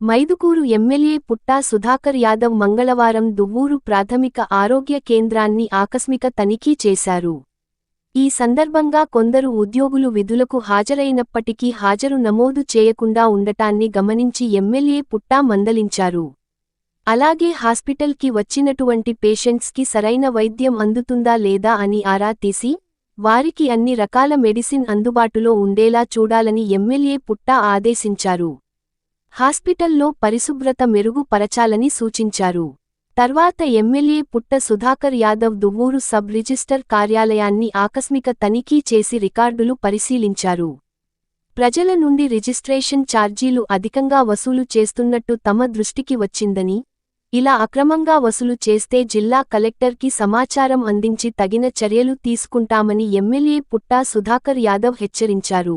Mydukur MLA Putta Sudhakar Yadav మంగళవారం దువ్వూరు ప్రాథమిక ఆరోగ్య కేంద్రాన్ని ఆకస్మిక తనిఖీ చేశారు. ఈ సందర్భంగా కొందరు ఉద్యోగులు విధులకు హాజరైనప్పటికీ హాజరు నమోదు చేయకుండా ఉండటాన్ని గమనించి ఎమ్మెల్యే పుట్టా మందలించారు. అలాగే హాస్పిటల్కి వచ్చినటువంటి పేషెంట్స్కి సరైన వైద్యం అందుతుందా లేదా అని ఆరా తీసి వారికి అన్ని రకాల మెడిసిన్ అందుబాటులో ఉండేలా చూడాలని ఎమ్మెల్యే పుట్టా ఆదేశించారు. హాస్పిటల్లో పరిశుభ్రత మెరుగుపరచాలని సూచించారు. తర్వాత MLA Putta Sudhakar Yadav Duvvur sub register కార్యాలయాన్ని ఆకస్మిక తనిఖీ చేసి రికార్డులు పరిశీలించారు. ప్రజల నుండి రిజిస్ట్రేషన్ ఛార్జీలు అధికంగా వసూలు చేస్తున్నట్టు తమ దృష్టికి వచ్చిందని ఇలా అక్రమంగా వసూలు చేస్తే జిల్లా కలెక్టర్కి సమాచారం అందించి తగిన చర్యలు తీసుకుంటామని ఎమ్మెల్యే పుట్టా సుధాకర్ యాదవ్ హెచ్చరించారు.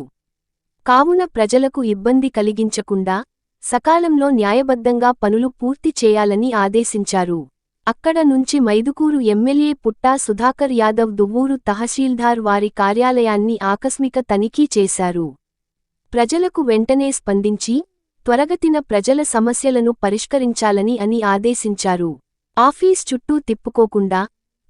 కావున ప్రజలకు ఇబ్బంది కలిగించకుండా సకాలంలో న్యాయబద్ధంగా పనులు పూర్తి చేయాలని ఆదేశించారు. అక్కడ నుంచి మైదుకూరు ఎమ్మెల్యే పుట్టా సుధాకర్ యాదవ్ దువ్వూరు తహసీల్దార్ వారి కార్యాలయాన్ని ఆకస్మిక తనిఖీ చేశారు. ప్రజలకు వెంటనే స్పందించి త్వరగతిన ప్రజల సమస్యలను పరిష్కరించాలని అని ఆదేశించారు. ఆఫీస్ చుట్టూ తిప్పుకోకుండా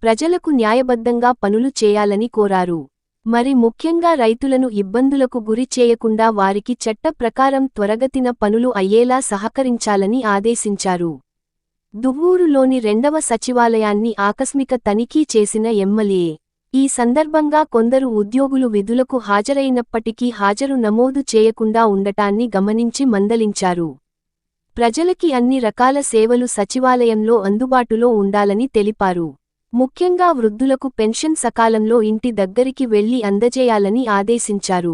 ప్రజలకు న్యాయబద్ధంగా పనులు చేయాలని కోరారు. మరి ముఖ్యంగా రైతులను ఇబ్బందులకు గురి చేయకుండా వారికి చట్ట ప్రకారం త్వరగతిన పనులు అయ్యేలా సహకరించాలని ఆదేశించారు. దువ్వూరులోని రెండవ సచివాలయాన్ని ఆకస్మిక తనిఖీ చేసిన ఎమ్మెల్యే. ఈ సందర్భంగా కొందరు ఉద్యోగులు విధులకు హాజరైనప్పటికీ హాజరు నమోదు చేయకుండా ఉండటాన్ని గమనించి మందలించారు. ప్రజలకి అన్ని రకాల సేవలు సచివాలయంలో అందుబాటులో ఉండాలని తెలిపారు. ముఖ్యంగా వృద్ధులకు పెన్షన్ సకాలంలో ఇంటి దగ్గరికి వెళ్ళి అందజేయాలని ఆదేశించారు.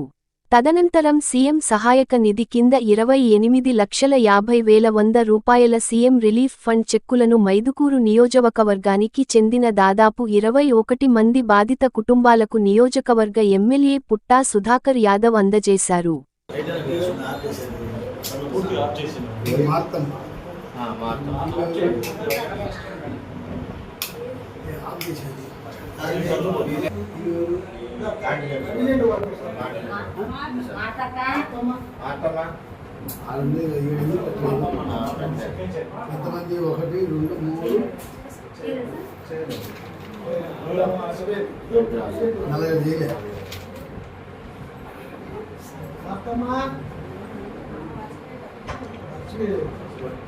తదనంతరం సీఎం సహాయక నిధి కింద ఇరవై ఎనిమిది లక్షల యాభై వేల వంద రూపాయల సీఎం రిలీఫ్ ఫండ్ చెక్కులను మైదుకూరు నియోజకవర్గానికి చెందిన దాదాపు ఇరవై ఒకటి మంది బాధిత కుటుంబాలకు నియోజకవర్గ ఎమ్మెల్యే పుట్టా సుధాకర్ యాదవ్ అందజేశారు. పెట్టే. ఎంతమంది ఒకటి రెండు మూడు నలభై చేయలే జీబెస్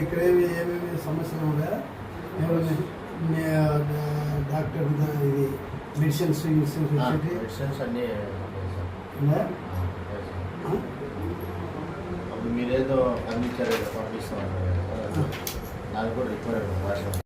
ఇక్కడ ఏమి ఏమేమి సమస్యలు ఉన్నాయా? డాక్టర్ ఇది మెడిసిన్స్ మెడిసిన్స్ అన్నీ మీరేదో కదా. సార్. నాది కూడా రిక్వైర్డ్ భాష